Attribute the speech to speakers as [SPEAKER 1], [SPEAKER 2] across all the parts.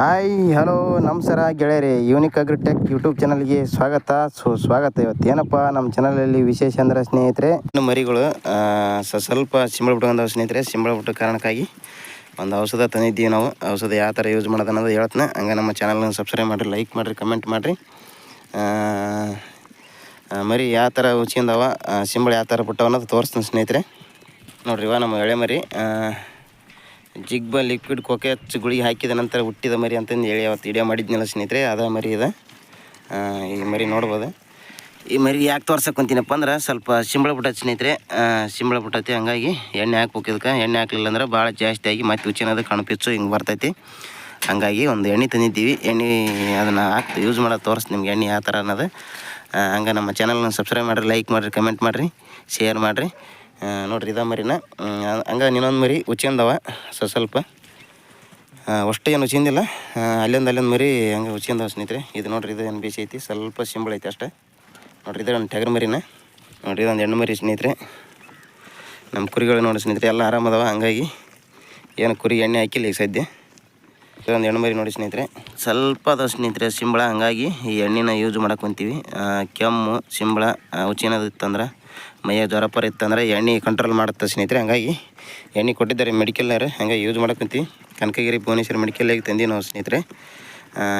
[SPEAKER 1] Hi hello ನಮಸ್ಕಾರ ಗೆಳೆಯರಿ. Unique agritech YouTube ಚಾನಲ್ಗೆ ಸ್ವಾಗತ. ಸು, ಸ್ವಾಗತ ಇವತ್ತು. ಏನಪ್ಪ, ನಮ್ಮ ಚಾನಲಲ್ಲಿ ವಿಶೇಷ ಅಂದ್ರೆ ಸ್ನೇಹಿತರೆ? ಇನ್ನು ಮರಿಗಳು ಸ್ವಲ್ಪ ಸಿಂಬಳ ಬಿಟ್ಕೊಂಡವು ಸ್ನೇಹಿತರೆ. ಸಿಂಬಳ ಬಿಟ್ಟ ಕಾರಣಕ್ಕಾಗಿ ಒಂದು ಔಷಧ ತಂದಿದ್ದೀವಿ ನಾವು. ಔಷಧ ಯಾವ ಥರ ಯೂಸ್ ಮಾಡೋದು ಅನ್ನೋದು ಹೇಳ್ತಾನೆ. ಹಂಗೆ ನಮ್ಮ ಚಾನಲ್ನ ಸಬ್ಸ್ಕ್ರೈಬ್ ಮಾಡಿರಿ ಲೈಕ್ ಮಾಡಿರಿ ಕಮೆಂಟ್ ಮಾಡಿರಿ. ಮರಿ ಯಾವ ಥರ ಉಚ್ಕೊಂಡವ ಸಿಂಬಳ ಯಾವ ಥರ ಬಿಟ್ಟವ ಅನ್ನೋದು ತೋರಿಸ್ತೀನಿ ಸ್ನೇಹಿತರೆ. ನೋಡ್ರಿ ಇವ ನಮ್ಮ ಎಳೆ ಮರಿ. ಜಿಗ್ಬ ಲಿಕ್ವಿಡ್ ಕೊಕೆ ಹಚ್ಚಿ ಗುಳಿಗೆ ಹಾಕಿದ ನಂತರ ಹುಟ್ಟಿದ ಮರಿ ಅಂತಂದು ಹೇಳಿ ಅವತ್ತು ವಿಡಿಯೋ ಮಾಡಿದ್ನಲ್ಲ ಸ್ನೇಹಿತರೆ, ಅದ ಮರಿ ಇದೆ. ಈ ಮರಿ ನೋಡ್ಬೋದು. ಈ ಮರಿ ಯಾಕೆ ತೋರ್ಸಕ್ಕೆ ಕುಂತೀನಪ್ಪ ಅಂದ್ರೆ ಸ್ವಲ್ಪ ಸಿಂಬಳ ಬಿಟ್ಟೈತಿ ಸ್ನೇಹಿತರೆ ಸಿಂಬಳ ಬಿಟ್ಟೈತಿ ಹಂಗಾಗಿ ಎಣ್ಣೆ ಹಾಕ್ಬೇಕು ಇದಕ್ಕೆ. ಎಣ್ಣೆ ಹಾಕ್ಲಿಲ್ಲ ಅಂದ್ರೆ ಭಾಳ ಜಾಸ್ತಿ ಆಗಿ ಮತ್ತೆ ಉಚ್ಚಿನದು ಕಣಪಿಚ್ಚು ಹಿಂಗೆ ಬರ್ತೈತಿ. ಹಂಗಾಗಿ ಒಂದು ಎಣ್ಣೆ ತಂದಿದ್ದೀವಿ. ಎಣ್ಣೆ ಅದನ್ನು ಹಾಕಿ ಯೂಸ್ ಮಾಡೋದು ತೋರಿಸ್ ನಿಮ್ಗೆ ಎಣ್ಣೆ ಯಾವ ಥರ ಅನ್ನೋದು. ಹಂಗೆ ನಮ್ಮ ಚಾನಲ್ನ ಸಬ್ಸ್ಕ್ರೈಬ್ ಮಾಡಿರಿ ಲೈಕ್ ಮಾಡಿರಿ ಕಮೆಂಟ್ ಮಾಡಿರಿ ಶೇರ್ ಮಾಡಿರಿ. ನೋಡಿರಿ ಇದ ಮರಿನ. ಹಂಗ ಇನ್ನೊಂದು ಮರಿ ಉಚ್ಕೊಂಡವ ಸ್ವಲ್ಪ. ಸ್ವಲ್ಪ ಅಷ್ಟು ಏನು ಉಚ್ಚಿಂದಿಲ್ಲ. ಅಲ್ಲಿಂದ ಅಲ್ಲಿಂದ ಮರಿ ಹಂಗೆ ಉಚ್ಚಿಂದವ ಸ್ನೇಹಿತರೆ. ಇದು ನೋಡ್ರಿ, ಇದು ಏನು ಬೀಸಿ ಐತಿ. ಸ್ವಲ್ಪ ಸಿಂಬಳ ಐತಿ ಅಷ್ಟೇ. ನೋಡ್ರಿ, ಇದು ಒಂದು ಟಗರ್ ಮರಿನ. ನೋಡ್ರಿ, ಇದೊಂದು ಹೆಣ್ಣು ಮರಿ ಸ್ನೇಹಿತರೆ. ನಮ್ಮ ಕುರಿಗಳು ನೋಡಿ ಸ್ನೇಹಿತರೆ, ಎಲ್ಲ ಆರಾಮದವ ಹಂಗಾಗಿ ಏನು ಕುರಿ ಎಣ್ಣೆ ಹಾಕಿಲ್ಲ ಈಗ ಸದ್ಯ. ಇದೊಂದು ಹೆಣ್ಣು ಮರಿ ನೋಡಿ ಸ್ನೇಹಿತರೆ. ಸ್ವಲ್ಪ ಅದ ಸ್ನೇಹಿತರೆ ಸಿಂಬಳ, ಹಂಗಾಗಿ ಈ ಎಣ್ಣೆನ ಯೂಸ್ ಮಾಡಕ್ಕೆ ಕುಂತೀವಿ. ಕೆಮ್ಮು, ಸಿಂಬಳ ಉಚ್ಚಿನದು ಇತ್ತಂದ್ರೆ ಮೈಯ ಜ್ವರ ಪರ ಇತ್ತಂದ್ರೆ ಎಣ್ಣೆ ಕಂಟ್ರೋಲ್ ಮಾಡುತ್ತೆ ಸ್ನೇಹಿತರೆ. ಹಂಗಾಗಿ ಎಣ್ಣೆ ಕೊಟ್ಟಿದ್ದಾರೆ ಮೆಡಿಕಲ್ನವ್ರು ಹಂಗಾಗಿ ಯೂಸ್ ಮಾಡಕ್ಕೆ ಕುಂತೀವಿ. ಕನಕಗಿರಿ, ಭುವನೇಶ್ವರ ಮೆಡಿಕಲ್ಲಾಗಿ ತಂದೀವಿ ನಾವು ಸ್ನೇಹಿತರೆ.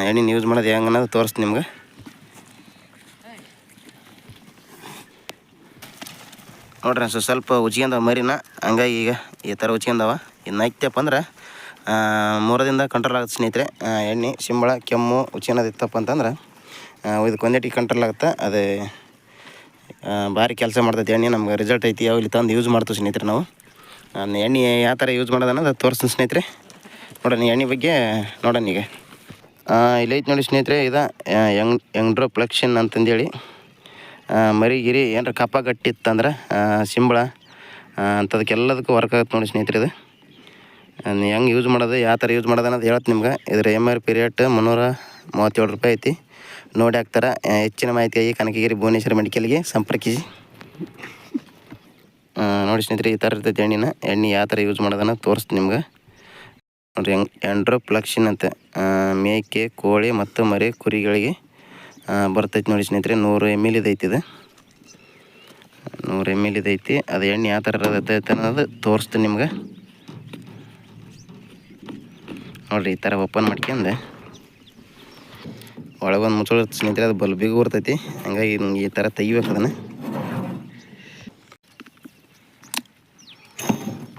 [SPEAKER 1] ಎಣ್ಣೆ ಎಣ್ಣೆನ ಯೂಸ್ ಮಾಡೋದು ಹೆಂಗೆ ಅನ್ನೋದು ತೋರಿಸ್ತೀನಿ ನಿಮ್ಗೆ. ನೋಡ್ರಿ ಸೊ ಸ್ವಲ್ಪ ಉಚ್ಕೊಂಡವ ಮರಿನ. ಹಂಗಾಗಿ ಈಗ ಈ ಥರ ಉಜ್ಕೊಂಡವ ಇನ್ನು ಆಯ್ತಪ್ಪ ಅಂದ್ರೆ ಮೂರದಿಂದ ಕಂಟ್ರೋಲ್ ಆಗುತ್ತೆ ಸ್ನೇಹಿತರೆ. ಎಣ್ಣೆ, ಸಿಂಬಳ, ಕೆಮ್ಮು ಉಚ್ಕೊಳೋದು ಇತ್ತಪ್ಪ ಅಂತಂದ್ರೆ ಇದಕ್ಕೆ ಒಂದೇಟಿಗೆ ಕಂಟ್ರೋಲ್ ಆಗುತ್ತೆ. ಅದು ಭಾರಿ ಕೆಲಸ ಮಾಡ್ತೈತಿ ಎಣ್ಣೆ ನಮ್ಗೆ ರಿಸಲ್ಟ್ ಐತಿ. ಯಾವ ಇಲ್ಲಿ ತಂದು ಯೂಸ್ ಮಾಡ್ತೀವಿ ಸ್ನೇಹಿತರೆ ನಾವು. ನಾನು ಎಣ್ಣೆ ಯಾವ ಥರ ಯೂಸ್ ಮಾಡೋದು ಅನ್ನೋದು ತೋರಿಸ್ತೀನಿ ಸ್ನೇಹಿತರೆ. ನೋಡೋಣ ಎಣ್ಣೆ ಬಗ್ಗೆ ನೋಡೋಣ ಈಗ. ಆ, ಇಲ್ಲಿ ಐತೆ ನೋಡಿ ಸ್ನೇಹಿತರೆ ಇದು ಯಂಗ್ ಯಂಗ್ಡ್ರೋ ಪ್ಲಕ್ಷನ್ ಅಂತಂದೇಳಿ. ಮರಿ ಗಿರಿ ಏನಾರ ಕಪ್ಪ ಗಟ್ಟಿತ್ತಂದ್ರೆ ಸಿಂಬಳ ಅಂಥದಕ್ಕೆಲ್ಲದಕ್ಕೂ ವರ್ಕ್ ಆಗುತ್ತೆ ನೋಡಿ ಸ್ನೇಹಿತರೆ ಇದು. ಹೆಂಗೆ ಯೂಸ್ ಮಾಡೋದು ಯಾವ ಥರ ಯೂಸ್ ಮಾಡೋದು ಅನ್ನೋದು ಹೇಳ್ತೀನಿ ನಿಮ್ಗೆ. ಇದ್ರ ಎಂ ಆರ್ ಪಿ ರೇಟ್ ಮುನ್ನೂರ ಮೂವತ್ತೇಳು ರೂಪಾಯಿ ಐತಿ. ನೋಡಿ ಹಾಕ್ತಾರೆ. ಹೆಚ್ಚಿನ ಮಾಹಿತಿಯಾಗಿ ಕನಕಗಿರಿ ಭುವನೇಶ್ವರ ಮೆಡಿಕಲ್ಗೆ ಸಂಪರ್ಕಿಸಿ. ನೋಡಿ ಸ್ನೇಹಿತರೆ, ಈ ಥರ ಇರ್ತೈತೆ ಎಣ್ಣೆನ. ಎಣ್ಣೆ ಯಾವ ಥರ ಯೂಸ್ ಮಾಡೋದನ್ನ ತೋರಿಸ್ತೀನಿ ನಿಮ್ಗೆ. ನೋಡಿರಿ ಎಂಡ್ರೋ ಪ್ಲಕ್ಷನ್ ಅಂತ. ಮೇಕೆ, ಕೋಳಿ ಮತ್ತು ಮರಿ ಕುರಿಗಳಿಗೆ ಬರ್ತೈತೆ ನೋಡಿ ಸ್ನೇಹಿತರೆ, ನೂರು ಎಂ ಎಲ್ ಇದೈತಿ ಇದು. ನೂರು ಎಂ ಎಲ್ ಇದೈತಿ. ಅದು ಎಣ್ಣೆ ಯಾವ ಥರ ಇರ್ತೈತೆ ಅನ್ನೋದು ತೋರಿಸ್ತೀನಿ ನಿಮ್ಗೆ. ನೋಡಿರಿ, ಈ ಥರ ಓಪನ್ ಮಾಡ್ಕೊಂಡು. ಒಳಗೊಂದು ಮುಚ್ಚಳ ಸ್ನೇಹಿತರೆ, ಅದು ಬಲ್ ಬಿಗು ಬರ್ತೈತಿ. ಹಂಗಾಗಿ ಹಿಂಗೆ ಈ ಥರ ತೆಗಿಬೇಕು ಅದನ್ನು.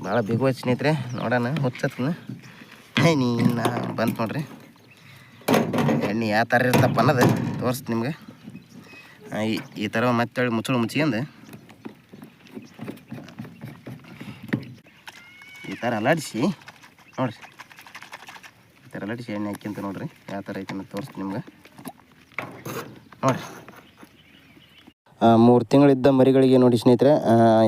[SPEAKER 1] ಭಾಳ ಬಿಗು ಸ್ನೇಹಿತರೆ, ನೋಡೋಣ, ಹುಚ್ಚತ್ನ. ಹೇ, ನೀನು ಬಂತು ನೋಡ್ರಿ. ಎಣ್ಣೆ ಯಾವ ಥರ ಇರ್ತಪ್ಪ ಅನ್ನೋದು ತೋರಿಸ್ತೀನಿ ನಿಮ್ಗೆ. ಈ ಥರ ಮತ್ತೆ ಮುಚ್ಚಳು ಮುಚ್ಕೊಂಡು ಈ ಥರ ಅಲಾಡಿಸಿ ನೋಡ್ರಿ. ಈ ಥರ ಅಲಾಡಿಸಿ ಎಣ್ಣೆ ಹಾಕಿಂತ ನೋಡ್ರಿ, ಯಾವ ಥರ ಐತೆ ಅಂತ ತೋರಿಸ್ತೀನಿ ನಿಮ್ಗೆ. ನೋಡ್ರಿ ಮೂರು ತಿಂಗಳಿದ್ದ ಮರಿಗಳಿಗೆ ನೋಡಿ ಸ್ನೇಹಿತರೆ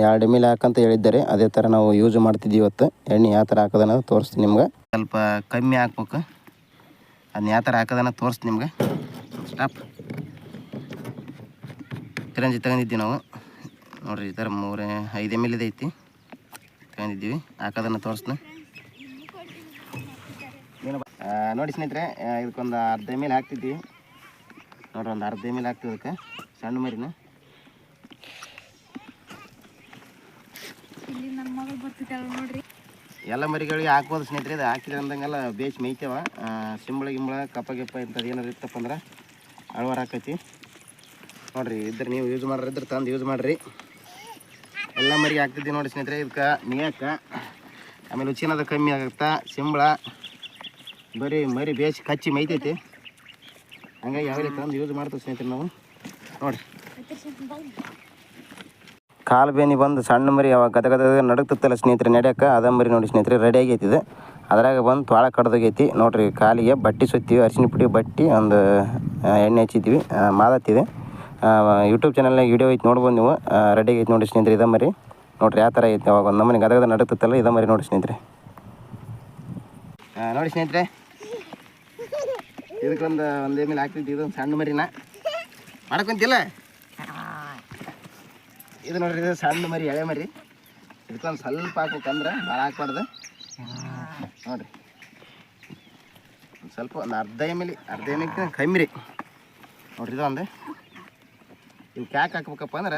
[SPEAKER 1] ಎರಡು ಎಂ ಎಲ್ ಹಾಕಂತ ಹೇಳಿದ್ದಾರೆ. ಅದೇ ಥರ ನಾವು ಯೂಸ್ ಮಾಡ್ತಿದ್ದೀವಿ ಇವತ್ತು. ಎಣ್ಣೆ ಯಾವ ಥರ ಹಾಕೋದನ್ನ ತೋರಿಸ್ತೀನಿ ನಿಮ್ಗೆ. ಸ್ವಲ್ಪ ಕಮ್ಮಿ ಹಾಕ್ಬೇಕು. ಅದನ್ನ ಯಾವ ಥರ ಹಾಕೋದನ್ನ ತೋರಿಸ್ತೀನಿ ನಿಮ್ಗೆ. ಸ್ಟಾಪ್ ಚಿರಂಜಿ ತಗೊಂಡಿದ್ದೀವಿ ನಾವು. ನೋಡ್ರಿ ಈ ಥರ ಮೂರು ಐದು ಎಂ ಎಲ್ ಐತಿ ತಗೊಂಡಿದ್ದೀವಿ. ಹಾಕೋದನ್ನು ತೋರಿಸ್ತೀನಿ. ನೋಡಿ ಸ್ನೇಹಿತರೆ ಇದಕ್ಕೊಂದು ಅರ್ಧ ಎಂ ಎಲ್ ಹಾಕ್ತಿದ್ವಿ ನೋಡ್ರಿ ಒಂದು ಅರ್ಧ ಮೇಲೆ ಹಾಕ್ತೀವಿ ಅದಕ್ಕೆ. ಸಣ್ಣ ಮರಿನ? ಎಲ್ಲ ಮರಿಗಳಿಗೆ ಹಾಕ್ಬೋದು ಸ್ನೇಹಿತರೆ ಇದು ಹಾಕಿದ್ರೆ ಅಂದಂಗೆಲ್ಲ ಬೇಸ್ ಮೇಯ್ತೇವ. ಸಿಂಬಳ ಗಿಂಬಳ ಕಪ್ಪ ಗಿಪ್ಪ ಇಂಥದ್ದು ಏನಾರು ಇತ್ತಪ್ಪ ಅಂದ್ರೆ ಅಳವಾರ ಹಾಕೈತಿ. ನೋಡ್ರಿ ಇದ್ರೆ ನೀವು ಯೂಸ್ ಮಾಡ್ರಿ ಇದ್ರೆ ತಂದು ಯೂಸ್ ಮಾಡಿರಿ. ಎಲ್ಲ ಮರಿಗೆ ಹಾಕ್ತಿದ್ದೀವಿ ನೋಡಿ ಸ್ನೇಹಿತರೆ ಇದಕ್ಕೆ ಮೇಯಕ್ಕೆ. ಆಮೇಲೆ ಉಚ್ಚಿನದ ಕಮ್ಮಿ ಆಗುತ್ತಾ ಸಿಂಬಳ. ಬರೀ ಮರಿ ಬೇಸ್ ಕಚ್ಚಿ ಮೈತೈತಿ ಹಂಗಾಗಿ ಯಾವಾಗ ತಂದು ಯೂಸ್ ಮಾಡ್ತೀವಿ ಸ್ನೇಹಿತರೆ ನಾವು. ನೋಡಿ. ಕಾಲು ಬೇನಿ ಬಂದು ಸಣ್ಣ ಮರಿ ಅವಾಗ ಗದ ಗದ ನಡುಕ್ತಿತ್ತಲ್ಲ ಸ್ನೇಹಿತರೆ ನಡೆಯಕ್ಕೆ ಅದ ಮರಿ ನೋಡಿ ಸ್ನೇಹಿತರೆ ರೆಡಿ ಆಗೈತಿ ಇದು ಅದ್ರಾಗ ಬಂದು ತೋಳ ಕಡ್ದೋಗೈತಿ. ನೋಡ್ರಿ ಕಾಲಿಗೆ ಬಟ್ಟೆ ಸುತ್ತೀವಿ ಅರಿಶಿನ ಪುಡಿ ಬಟ್ಟಿ ಒಂದು ಎಣ್ಣೆ ಹಚ್ಚಿದ್ವಿ ಮಾದತ್ತಿದೆ ಯೂಟ್ಯೂಬ್ ಚಾನಲ್ನಾಗ ವಿಡಿಯೋ ಐತಿ ನೋಡ್ಬೋದು ನೀವು. ರೆಡಿ ಆಗೈತಿ ನೋಡಿ ಸ್ನೇಹಿತರೆ ಇದ ಮರಿ. ನೋಡ್ರಿ ಯಾವ ಥರ ಐತಿ ಅವಾಗ ಒಂದು ನಮ್ಮನೆ ಗದಗದ ಗದ ನಡುಕ್ತಿತ್ತಲ್ಲ ಇದ ಮರಿ ನೋಡಿ ಸ್ನೇಹಿತರೆ. ನೋಡಿ ಸ್ನೇಹಿತರೆ. ಇದಕ್ಕೊಂದು ಒಂದು ಎಲ್ ಇದು ಇದೊಂದು ಸಣ್ಣ ಮರಿನ. ಮಾಡಕ್ಕಂತಿಲ್ಲ ಇದು ನೋಡ್ರಿ, ಇದು ಸಣ್ಣ ಮರಿ, ಎಳೆ ಮರಿ. ಇದಕ್ಕೊಂದು ಸ್ವಲ್ಪ ಹಾಕ್ಬೇಕಂದ್ರೆ ಭಾಳ ಹಾಕ್ಬಾರ್ದು. ನೋಡ್ರಿ. ಸ್ವಲ್ಪ, ಒಂದು ಅರ್ಧ ಎಂ ಎಲ್ ಅರ್ಧ ಎಂ ಕಮ್ಮಿ ರೀ. ನೋಡ್ರಿ, ಇದು ಒಂದು. ಇವಕ್ಕೆ ಯಾಕೆ ಹಾಕ್ಬೇಕಪ್ಪ ಅಂದ್ರೆ,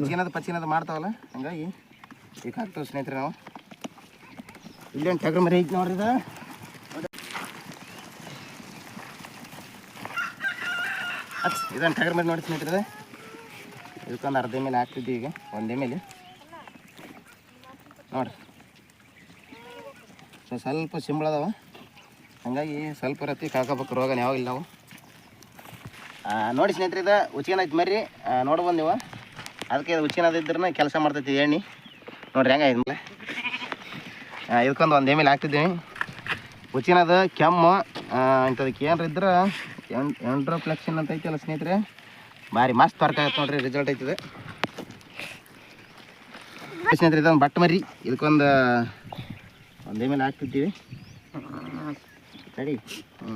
[SPEAKER 1] ಪಚ್ಚಿನದು ಪಚ್ಚಿನದು ಮಾಡ್ತಾವಲ್ಲ, ಹಂಗಾಗಿ. ಈಗ ಹಾಕ್ತೇವೆ ಸ್ನೇಹಿತರೆ ನಾವು. ಇಲ್ಲಿ ಒಂದು ಮರಿ ಐತಿ ನೋಡ್ರಿ ಇದು? ಹಚ್ ಇದನ್ನು ಟಗರ್ ಮೇಲೆ ನೋಡಿ ಸ್ನೇಹಿತರೆ. ಇದು. ಇದಕ್ಕೊಂದು ಅರ್ಧ ಮೇಲೆ ಹಾಕ್ತಿದ್ವಿ ಈಗ, ಒಂದೇ ಮೇಲೆ ನೋಡ್ರಿ. ಸೊ, ಸ್ವಲ್ಪ ಸಿಂಬಳದವ ಹಂಗಾಗಿ ಸ್ವಲ್ಪ ರತಿ ಕಳ್ಕೊಬೇಕು ರೋಗನ ಯಾವಾಗ ನಾವು ನೋಡಿ ಸ್ನೇಹಿತರೆ, ಇದು ಉಚ್ಚಿನ ಐತಿ ಮರಿ ನೋಡ್ಬೋದು ನೀವು ಅದಕ್ಕೆ ಇದು ಉಚ್ಚಿನದ ಇದ್ರೆ ಕೆಲಸ ಮಾಡ್ತೈತಿ ಎಣ್ಣೆ. ನೋಡ್ರಿ ಹೆಂಗೆ ಇದ್ಮೇಲೆ ಇದಕ್ಕೊಂದು ಒಂದು ಮೇಲೆ ಎಲ್ ಹಾಕ್ತಿದ್ದೀನಿ ಉಚ್ಚಿನದ ಕೆಮ್ಮು. ಇಂಥದಕ್ಕೆ ಏನಾರ ಇದ್ರೆ ಎನ್ ಎಂಡ್ರೋಪ್ಲೆಕ್ಸಿನ್ ಅಂತ ಐತಲ್ಲ ಸ್ನೇಹಿತರೆ? ಭಾರಿ ಮಸ್ತ್ ವರ್ಕ್ ಆಗತ್ತೆ ನೋಡ್ರಿ ರಿಸಲ್ಟ್ ಐತಿದೆ. ಸ್ನೇಹಿತರೆ, ಇದೊಂದು ಬಟ್ ಮರಿ. ಇದಕ್ಕೊಂದು, ಒಂದೇ ಮೇಲೆ ಹಾಕ್ತಿದ್ದೀವಿ ಸರಿ. ಹ್ಞೂ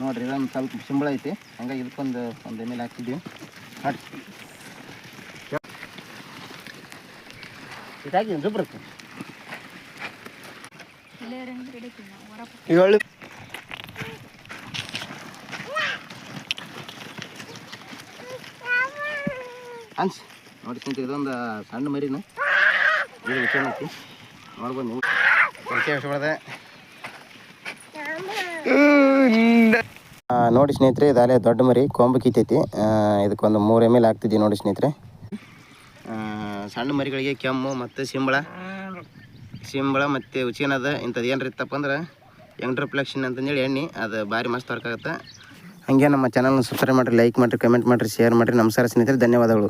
[SPEAKER 1] ನೋಡ್ರಿ, ಇದೊಂದು ಸ್ವಲ್ಪ ಸಿಂಬಳ ಐತಿ. ಹಂಗಾಗಿ ಇದಕ್ಕೊಂದು ಒಂದೇ ಮೇಲೆ ಹಾಕ್ತಿದ್ದೀವಿ ನೋಡಿ. ಇದಾಗಿ
[SPEAKER 2] ಹೇಳಿ
[SPEAKER 1] ಅನ್ಸ್ ನೋಡಿ ಸ್ನೇಹಿತರೆ ಇದೊಂದು ಸಣ್ಣ ಮರಿನ. ಇದು ವಿಚಾರ ಐತಿ ನೋಡ್ಬೋದು ನೀವು. ಪರಿಚಯ ಇಷ್ಟಪಡದೆ ನೋಡಿ ಸ್ನೇಹಿತರೆ ಇದಾಲೆ ದೊಡ್ಡ ಮರಿ ಕೊಂಬು ಕಿತ್ತೈತಿ. ಇದಕ್ಕೊಂದು ಮೂರು ಎಂ ಎಲ್ ಆಗ್ತಿದ್ವಿ ನೋಡಿ ಸ್ನೇಹಿತರೆ. ಸಣ್ಣ ಮರಿಗಳಿಗೆ ಕೆಮ್ಮು ಮತ್ತು ಸಿಂಬಳ. ಸಿಂಬಳ ಮತ್ತು ಉಚಿನದ ಇಂಥದ್ದು ಏನಾರ ಇತ್ತಪ್ಪ ಅಂದ್ರೆ ಎಂಟ್ರಪ್ಲೆಕ್ಷನ್ ಅಂತಂದೇಳಿ ಎಣ್ಣೆ, ಅದು ಭಾರಿ ಮಸ್ತ್ ವರ್ಕ್ ಆಗುತ್ತೆ ಹಾಗೆ ನಮ್ಮ ಚಾನಲ್ನ ಸಬ್ಸ್ಕ್ರೈಬ್ ಮಾಡಿರಿ ಲೈಕ್ ಮಾಡಿರಿ ಕಮೆಂಟ್ ಮಾಡಿರಿ ಶೇರ್ ಮಾಡಿರಿ. ನಮಸ್ಕಾರ ಸ್ನೇಹಿತರೆ, ಧನ್ಯವಾದಗಳು.